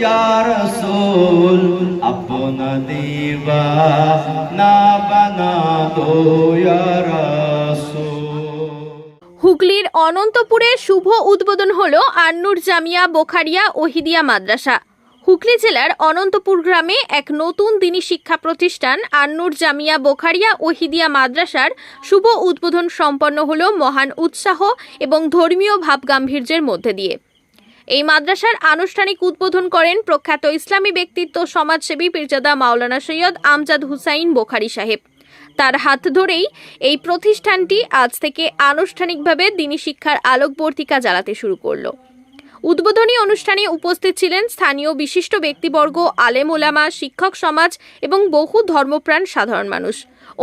ইয়া রসুল, আপনা দিবা, না বানা দো হুগলির অনন্তপুরে শুভ উদ্বোধন হল আন্নুর জামিয়া, বোখারিয়া, ওহিদিয়া মাদ্রাসা। হুগলি জেলার অনন্তপুর গ্রামে এক নতুন দিনী শিক্ষা প্রতিষ্ঠান আন্নুর জামিয়া, বোখারিয়া, ওহিদিয়া মাদ্রাসার শুভ উদ্বোধন সম্পন্ন হল মহান উৎসাহ এবং ধর্মীয় ভাবগাম্ভীর্যের মধ্যে দিয়ে। এই মাদ্রাসার আনুষ্ঠানিক উদ্বোধন করেন প্রখ্যাত ইসলামী ব্যক্তিত্ব সমাজসেবী পীরজাদা মাওলানা সৈয়দ আমজাদ হুসাইন বোখারি সাহেব। তার হাত ধরেই এই প্রতিষ্ঠানটি আজ থেকে আনুষ্ঠানিকভাবে দিনী শিক্ষার আলোকবর্তিকা জ্বালাতে শুরু করল। উদ্বোধনী অনুষ্ঠানে উপস্থিত ছিলেন স্থানীয় বিশিষ্ট ব্যক্তিবর্গ, আলেম ওলামা, শিক্ষক সমাজ এবং বহু ধর্মপ্রাণ সাধারণ মানুষ।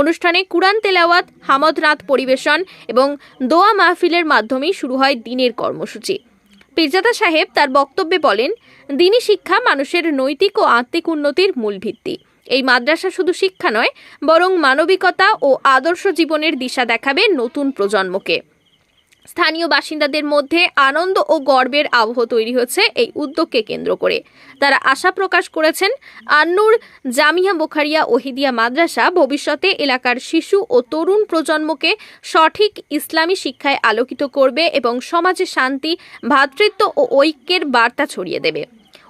অনুষ্ঠানে কুরআন তেলাওয়াত, হামদ রাত পরিবেশন এবং দোয়া মাহফিলের মাধ্যমেই শুরু হয় দিনের কর্মসূচি। পীরজাদা সাহেব তার বক্তব্যে বলেন, দিনী শিক্ষা মানুষের নৈতিক ও আত্মিক উন্নতির মূল ভিত্তি। এই মাদ্রাসা শুধু শিক্ষা নয়, বরং মানবিকতা ও আদর্শ জীবনের দিশা দেখাবে নতুন প্রজন্মকে। স্থানীয় বাসিন্দাদের মধ্যে আনন্দ ও গর্বের আবহ তৈরি হচ্ছে এই উদ্যোগকে কেন্দ্র করে। তারা আশা প্রকাশ করেছেন, আন্নুর জামিয়া বোখারিয়া ওহিদিয়া মাদ্রাসা ভবিষ্যতে এলাকার শিশু ও তরুণ প্রজন্মকে সঠিক ইসলামী শিক্ষায় আলোকিত করবে এবং সমাজে শান্তি, ভ্রাতৃত্ব ও ঐক্যের বার্তা ছড়িয়ে দেবে।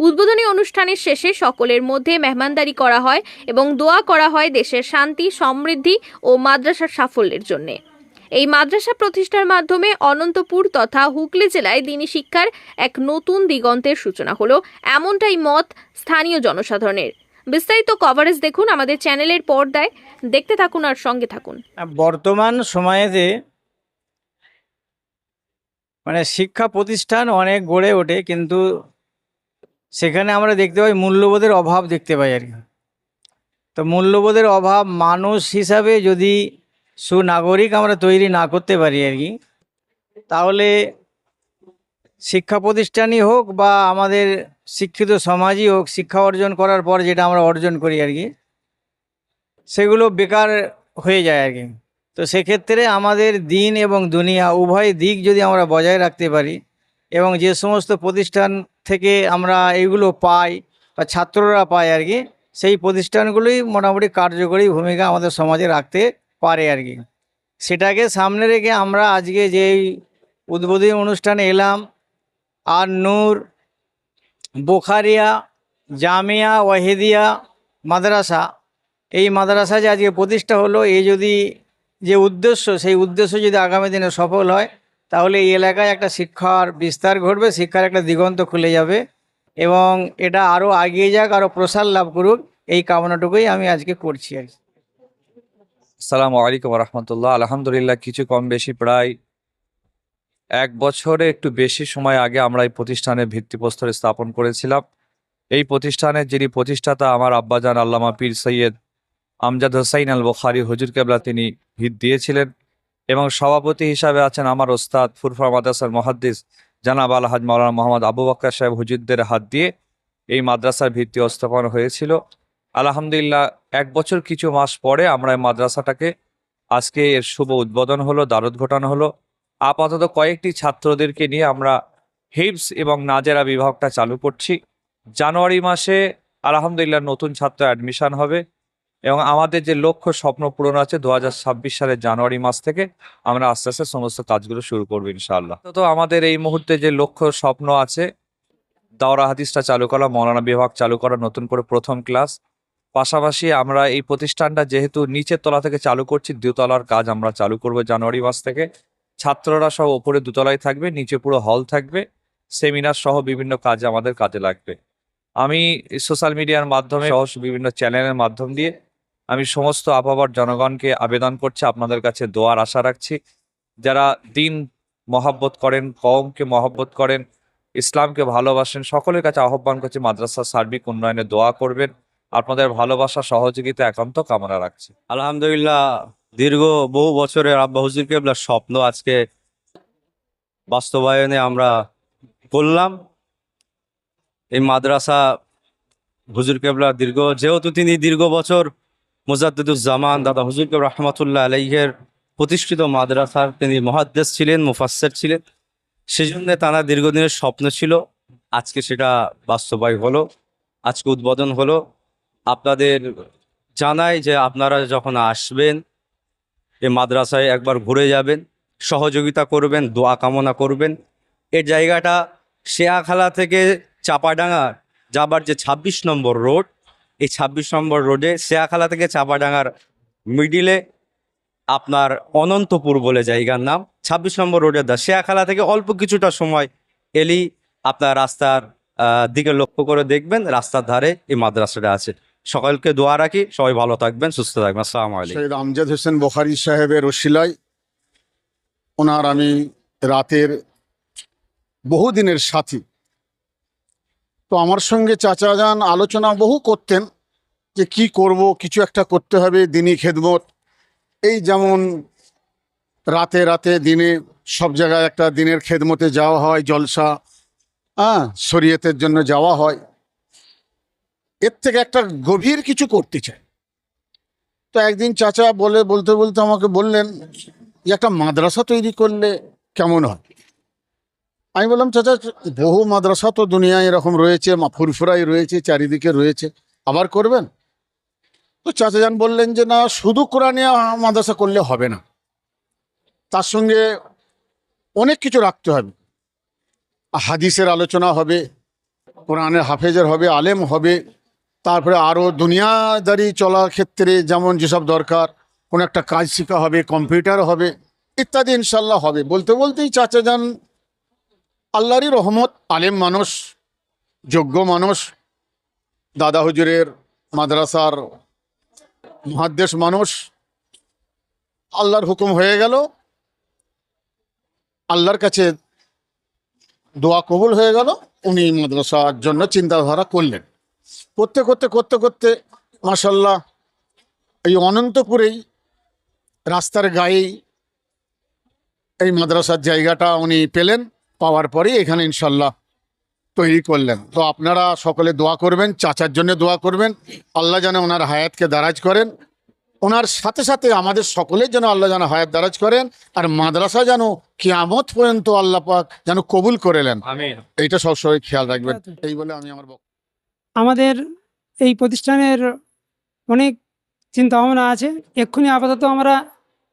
উদ্বোধনী অনুষ্ঠানের শেষে সকলের মধ্যে মেহমানদারি করা হয় এবং দোয়া করা হয় দেশের শান্তি, সমৃদ্ধি ও মাদ্রাসার সাফল্যের জন্যে। এই মাদ্রাসা প্রতিষ্ঠার মাধ্যমে অনন্তপুর তথা হুগলি জেলায় দিনী শিক্ষার এক নতুন দিগন্তের সূচনা হলো। এমনটাই মত স্থানীয় জনসাধারণের। বিস্তারিত কভারেজ দেখুন আমাদের চ্যানেলের পর্দায়। দেখতে থাকুন আর সঙ্গে থাকুন। বর্তমান সময়েতে মানে শিক্ষা প্রতিষ্ঠান অনেক গড়ে ওঠে, কিন্তু সেখানে আমরা দেখতে পাই মূল্যবোধের অভাব দেখতে পাই আর কি। তো মূল্যবোধের অভাব মানুষ হিসাবে যদি সুনাগরিক আমরা তৈরি না করতে পারি আর কি। তাহলে শিক্ষা প্রতিষ্ঠানই হোক বা আমাদের শিক্ষিত সমাজই হোক, শিক্ষা অর্জন করার পর যেটা আমরা অর্জন করি আর কি, সেগুলো বেকার হয়ে যায় আর কি। তো সেক্ষেত্রে আমাদের দিন এবং দুনিয়া, উভয় দিক যদি আমরা বজায় রাখতে পারি এবং যে সমস্ত প্রতিষ্ঠান থেকে আমরা এগুলো পাই বা ছাত্ররা পায় আর কি, সেই প্রতিষ্ঠানগুলোই মোটামুটি কার্যকরী ভূমিকা আমাদের সমাজে রাখতে পারে আর কি। সেটাকে সামনে রেখে আমরা আজকে যেই উদ্বোধনী অনুষ্ঠানে এলাম, আর নূর, বোখারিয়া, জামিয়া, ওয়াহিদিয়া, মাদ্রাসা, এই মাদ্রাসা যে আজকে প্রতিষ্ঠা হলো এই যদি যে উদ্দেশ্য, সেই উদ্দেশ্য যদি আগামী দিনে সফল হয়, তাহলে এই এলাকায় একটা শিক্ষার বিস্তার ঘটবে, শিক্ষার একটা দিগন্ত খুলে যাবে এবং এটা আরও এগিয়ে যাক, আরও প্রসার লাভ করুক, এই কামনাটুকুই আমি আজকে করছি আর কি। আসসালামু আলাইকুম রহমতুল্লাহ। আলহামদুলিল্লাহ, কিছু কম বেশি প্রায় এক বছরে একটু বেশি সময় আগে আমরা এই প্রতিষ্ঠানের ভিত্তিপ্রস্তর স্থাপন করেছিলাম। এই প্রতিষ্ঠানের যিনি প্রতিষ্ঠাতা, আমার আব্বাজান আল্লামা পীর সৈয়দ আমজাদ হোসাইন আল বখারি হুজুর কেবলা তিনি ভিত দিয়েছিলেন এবং সভাপতি হিসাবে আছেন আমার ওস্তাদ ফুরফা মাদ্রাসার মহাদ্দিস জানাব আলহাজ মাওলানা মোহাম্মদ আবু বক্কর সাহেব হুজুরদের হাত দিয়ে এই মাদ্রাসার ভিত্তি স্থাপন হয়েছিল। আলহামদুলিল্লাহ, এক বছর কিছু মাস পরে আমরা মাদ্রাসাটাকে আজকে এর শুভ উদ্বোধন হলো, দারদ ঘটানো হলো। আপাতত কয়েকটি ছাত্রদেরকে নিয়ে আমরা হিপস এবং নাজেরা বিভাগটা চালু করছি। জানুয়ারি মাসে আলহামদুলিল্লাহ নতুন ছাত্র অ্যাডমিশন হবে এবং আমাদের যে লক্ষ্য, স্বপ্ন পূরণ আছে দু হাজার ছাব্বিশ সালের জানুয়ারি মাস থেকে আমরা আস্তে আস্তে সমস্ত কাজগুলো শুরু করব ইনশাআল্লাহ। তো আমাদের এই মুহূর্তে যে লক্ষ্য, স্বপ্ন আছে, দাওরা হাদিসটা চালু করা, মৌলানা বিভাগ চালু করা, নতুন করে প্রথম ক্লাস। পাশাপাশি আমরা এই প্রতিষ্ঠানটা যেহেতু নিচের তলা থেকে চালু করছি দোতলার কাজ আমরা চালু করব জানুয়ারি মাস থেকে। ছাত্ররা সব ওপরে দুতলায় থাকবে, নিচে পুরো হল থাকবে, সেমিনার সহ বিভিন্ন কাজে আমাদের কাজে লাগবে। আমি সোশ্যাল মিডিয়ার মাধ্যমে সহ বিভিন্ন চ্যানেলের মাধ্যম দিয়ে আমি সমস্ত আবহাওয়ার জনগণকে আবেদন করছি, আপনাদের কাছে দোয়ার আশা রাখছি। যারা দিন মহাব্বত করেন, কওমকে মহাব্বত করেন, ইসলামকে ভালোবাসেন, সকলের কাছে আহ্বান করছি মাদ্রাসার সার্বিক উন্নয়নে দোয়া করবেন। আপনাদের ভালোবাসা, সহযোগিতা একান্ত কামনা রাখছি। আলহামদুলিল্লাহ, দীর্ঘ বহু বছরের আব্বা হুজুর কেবলার স্বপ্ন আজকে বাস্তবায়নে আমরা করলাম। এই মাদ্রাসা হুজুর কেবলা দীর্ঘ, যেহেতু তিনি দীর্ঘ বছর মুজাদ্দুজ্জামান দাদা হুজুর কেবলা রহমতুল্লাহ আলাইহের প্রতিষ্ঠিত মাদ্রাসার তিনি মহাদ্দেশ ছিলেন মুফাসের ছিলেন, সেজন্য তারা দীর্ঘদিনের স্বপ্ন ছিল। আজকে সেটা বাস্তবায় হলো, আজকে উদ্বোধন হলো। আপনাদের জানাই যে আপনারা যখন আসবেন এই মাদ্রাসায় একবার ঘুরে যাবেন, সহযোগিতা করবেন, দোয়া কামনা করবেন। এর জায়গাটা শেয়াখালা থেকে চাপাডাঙ্গা যাবার যে ২৬ নম্বর রোড, এই ২৬ নম্বর রোডে শেয়াখালা থেকে চাপাডাঙ্গার মিডিলে আপনার অনন্তপুর বলে জায়গার নাম। ২৬ নম্বর রোডের দা শেয়াখালা থেকে অল্প কিছুটা সময় এলেই আপনার রাস্তার দিকে লক্ষ্য করে দেখবেন, রাস্তার ধারে এই মাদ্রাসাটা আছে। সকলকে দোয়া রাখি, সবাই ভালো থাকবেন, সুস্থ থাকবেন, আসসালামু আলাইকুম। আমজাদ হোসেন বখারি সাহেবের ওসিলায় ওনার আমি রাতের বহুদিনের সাথী। তো আমার সঙ্গে চাচা যান আলোচনা বহু করতেন যে কি করব, কিছু একটা করতে হবে, দিনই খেদমত। এই যেমন রাতে রাতে দিনে সব জায়গায় একটা দিনের খেদমতে যাওয়া হয়, জলসা হ্যাঁ শরীয়তের জন্য যাওয়া হয়। এর থেকে একটা গভীর কিছু করতে চাই তো একদিন চাচা বলে, বলতে বলতে আমাকে বললেন একটা মাদ্রাসা তৈরি করলে কেমন হয়? আমি বললাম, চাচা, বহু মাদ্রাসা তো দুনিয়ায় এরকম রয়েছে ফুরফুরাই রয়েছে, চারিদিকে রয়েছে, আবার করবেন? তো চাচা যান বললেন যে, না, শুধু কোরআনিয়া মাদ্রাসা করলে হবে না। তার সঙ্গে অনেক কিছু রাখতে হবে। হাদিসের আলোচনা হবে, কোরআনের হাফেজের হবে, আলেম হবে তারপরে আরও দুনিয়াদারি চলার ক্ষেত্রে যেমন যেসব দরকার, কোনো একটা কাজ শেখা হবে, কম্পিউটার হবে, ইত্যাদি ইনশাল্লাহ হবে। বলতে বলতেই চাচা যান, আল্লাহরই রহমত, আলেম মানুষ, যোগ্য মানুষ, দাদা হুজুরের মাদ্রাসার মহাদ্দেশ মানুষ, আল্লাহর হুকুম হয়ে গেল। আল্লাহর কাছে দোয়া কবুল হয়ে গেল। উনি মাদ্রাসার জন্য চিন্তাধারা করলেন। করতে করতে করতে করতে মাসাল্লাহ এই অনন্তপুরেই রাস্তার গায়েই এই মাদ্রাসার জায়গাটা উনি পেলেন পাওয়ার পরেই এখানে ইনশাল্লাহ তৈরি করলেন। তো আপনারা সকলে দোয়া করবেন চাচার জন্য দোয়া করবেন আল্লাহ যেন ওনার হায়াতকে দারাজ করেন ওনার সাথে সাথে আমাদের সকলের যেন আল্লাহ যেন হায়াত দারাজ করেন আর মাদ্রাসা যেন কিয়ামত পর্যন্ত আল্লাহ পাক যেন কবুল করে নেন। এইটা সবসময় খেয়াল রাখবেন। এই বলে আমি আমার বক্তব্য আমাদের এই প্রতিষ্ঠানের অনেক চিন্তা ভাবনা আছে। এক্ষুনি আপাতত আমরা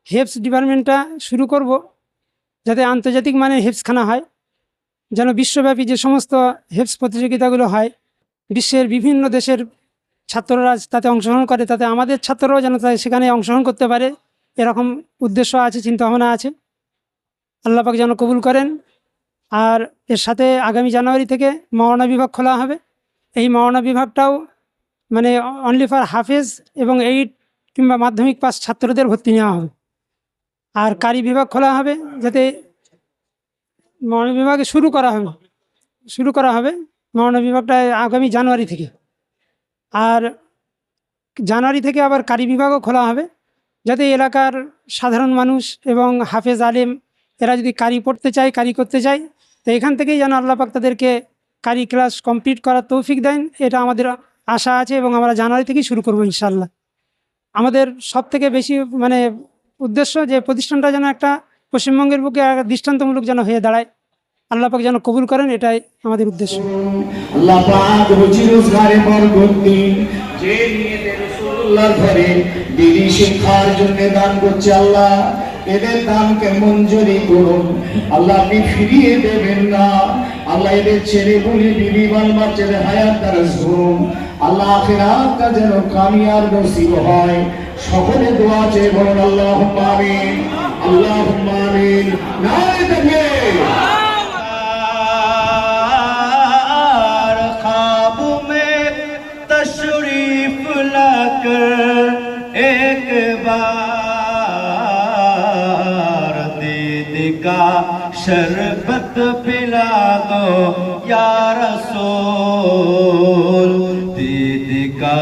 হেপস ডিপার্টমেন্টটা শুরু করব, যাতে আন্তর্জাতিক মানের হেপসখানা হয়। যেন বিশ্বব্যাপী যে সমস্ত হেপস প্রতিযোগিতাগুলো হয়, বিশ্বের বিভিন্ন দেশের ছাত্ররা তাতে অংশগ্রহণ করে, তাতে আমাদের ছাত্ররাও যেন তাই সেখানে অংশগ্রহণ করতে পারে, এরকম উদ্দেশ্য আছে চিন্তা ভাবনা আছে। আল্লাপাক যেন কবুল করেন। আর এর সাথে আগামী জানুয়ারি থেকে মরণা বিভাগ খোলা হবে। এই মাওনা বিভাগটাও মানে অনলি ফর হাফেজ এবং এইট কিংবা মাধ্যমিক পাস ছাত্রদের ভর্তি নেওয়া হবে। আর কারি বিভাগ খোলা হবে যাতে মাওনা বিভাগে শুরু করা হবে। শুরু করা হবে মাওনা বিভাগটা আগামী জানুয়ারি থেকে। আর জানুয়ারি থেকে আবার কারি বিভাগও খোলা হবে যাতে এলাকার সাধারণ মানুষ এবং হাফেজ আলেম এরা যদি কারি পড়তে চায়, কারি করতে চায়, তো এখান থেকেই যেন আল্লাপাক তাদেরকে কারি ক্লাস কমপ্লিট করার তৌফিক দেন, এটা আমাদের আশা আছে এবং আমরা জানুয়ারি থেকেই শুরু করব ইনশাল্লাহ আমাদের সব থেকে বেশি মানে উদ্দেশ্য যে প্রতিষ্ঠানটা যেন একটা পশ্চিমবঙ্গের বুকে দৃষ্টান্তমূলক যেন হয়ে দাঁড়ায় আল্লাপাক যেন কবুল করেন, এটাই আমাদের উদ্দেশ্য। করুন। আল্লাহ আপনি ফিরিয়ে দেবেন না। আল্লাহ এদের ছেলে বলি বিবি বাল বাচ্চাদের হায়াত দারাজ করুন আল্লাহ আখিরাতটা যেন কামিয়ার নসিব হয়। সকলে দোয়া চেয়ে বলুন আল্লাহ আমিন। আল্লাহ আমিন। নারে کا شربت پلا دو، یا رسول، دید کا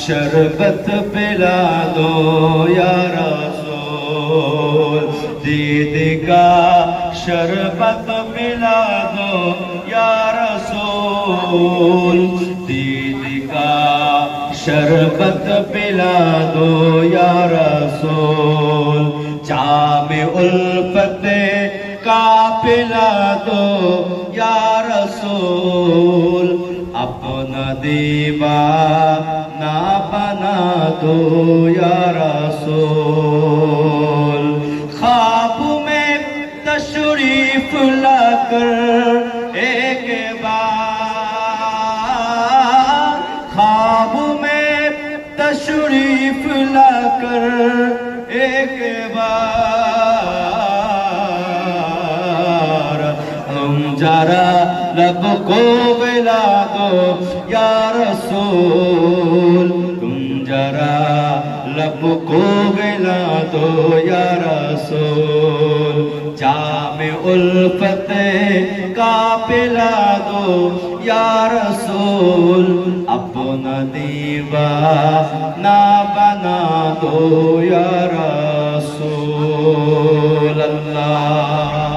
شربت پلا دو، یا رسول، دید کا شربت پلا دو، یا رسول، دید کا شربت پلا دو، یا رسول जाम उल्फत का पिला दो यार रसूल अपना देवा ना बना दो। جارا، رب کو بلا دو، یا رسول، تم جارا، رب کو بلا دو، یا رسول جام الفت کا پلا دو، یا رسول، اپنا دیوانہ بنا دو، یا رسول اللہ۔